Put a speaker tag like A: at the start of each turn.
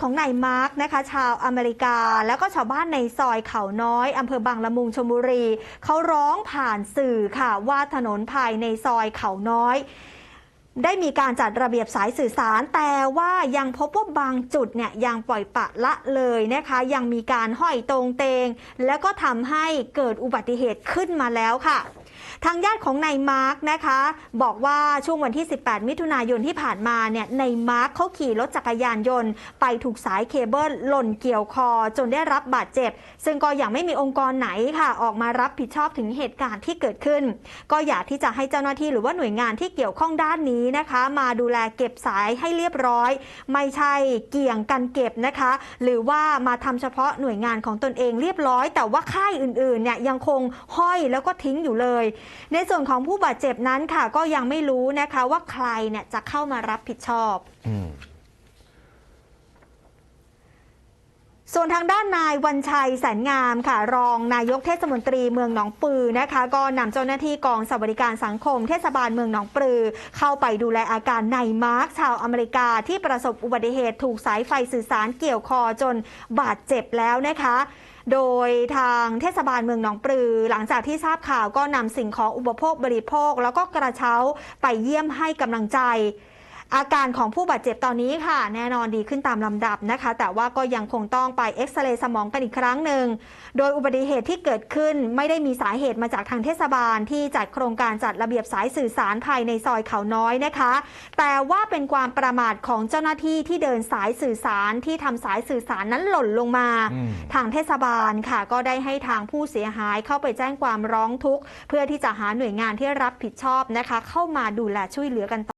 A: ของนายมาร์กนะคะ ชาวอเมริกา แล้วก็ชาวบ้านในซอยเขาน้อยอำเภอบางละมุงชลบุรี เขาร้องผ่านสื่อค่ะ ว่าถนนภายในซอยเขาน้อยได้มีการจัดระเบียบสายสื่อสาร แต่ว่ายังพบว่าบางจุดเนี่ยยังปล่อยปะละเลยนะคะ ยังมีการห้อยตรงเตง แล้วก็ทำให้เกิดอุบัติเหตุขึ้นมาแล้วค่ะ ทางญาติของนายมาร์กนะคะ บอกว่าช่วงวันที่ 18 มิถุนายนที่ผ่านมาเนี่ยนายมาร์กเขาขี่รถจักรยานยนต์ ไปถูกสายเคเบิลหล่นเกี่ยวคอ จนได้รับบาดเจ็บ ซึ่งก็ยังไม่มีองค์กรไหนค่ะ ออกมารับผิดชอบถึงเหตุการณ์ที่เกิดขึ้น ก็อยากที่จะให้เจ้าหน้าที่หรือว่าหน่วยงานที่เกี่ยวข้องด้านนี้นะคะ มาดูแลเก็บสายให้เรียบร้อย ไม่ใช่เกี่ยงกันเก็บนะคะ หรือว่ามาทำเฉพาะหน่วยงานของตนเองเรียบร้อย แต่ว่าค่ายอื่นๆเนี่ยยังคงห้อยแล้วก็ทิ้งอยู่เลยในส่วนของผู้บาดเจ็บนั้นค่ะ ก็ยังไม่รู้นะคะว่าใครเนี่ยจะเข้ามารับผิดชอบ
B: อืม
A: ส่วนทางด้านนายวันชัยแสนงามค่ะ รองนายกเทศมนตรีเมืองหนองปือนะคะ ก็นำเจ้าหน้าที่กองสวัสดิการสังคมเทศบาลเมืองหนองปือ เข้าไปดูแลอาการนายมาร์คชาวอเมริกาที่ประสบอุบัติเหตุถูกสายไฟสื่อสารเกี่ยวคอจนบาดเจ็บแล้วนะคะโดยทางเทศบาลเมืองหนองปลือ หลังจากที่ทราบข่าวก็นำสิ่งของอุปโภคบริโภค แล้วก็กระเช้าไปเยี่ยมให้กำลังใจ อาการของผู้บาดเจ็บตอนนี้ค่ะ แน่นอนดีขึ้นตามลำดับนะคะ แต่ว่าก็ยังคงต้องไปเอ็กซเรย์สมองกันอีกครั้งหนึ่ง โดยอุบัติเหตุที่เกิดขึ้นไม่ได้มีสาเหตุมาจากทางเทศบาล ที่จัดโครงการจัดระเบียบสายสื่อสารภายในซอยเขาน้อยนะคะ แต่ว่าเป็นความประมาทของเจ้าหน้าที่ที่เดินสายสื่อสารที่ทำสายสื่อสารนั้นหล่นลงมา
B: อืม
A: ทางเทศบาลค่ะ ก็ได้ให้ทางผู้เสียหายเข้าไปแจ้งความร้องทุกข์ เพื่อที่จะหาหน่วยงานที่รับผิดชอบนะคะ เข้ามาดูแลช่วยเหลือกันต่อ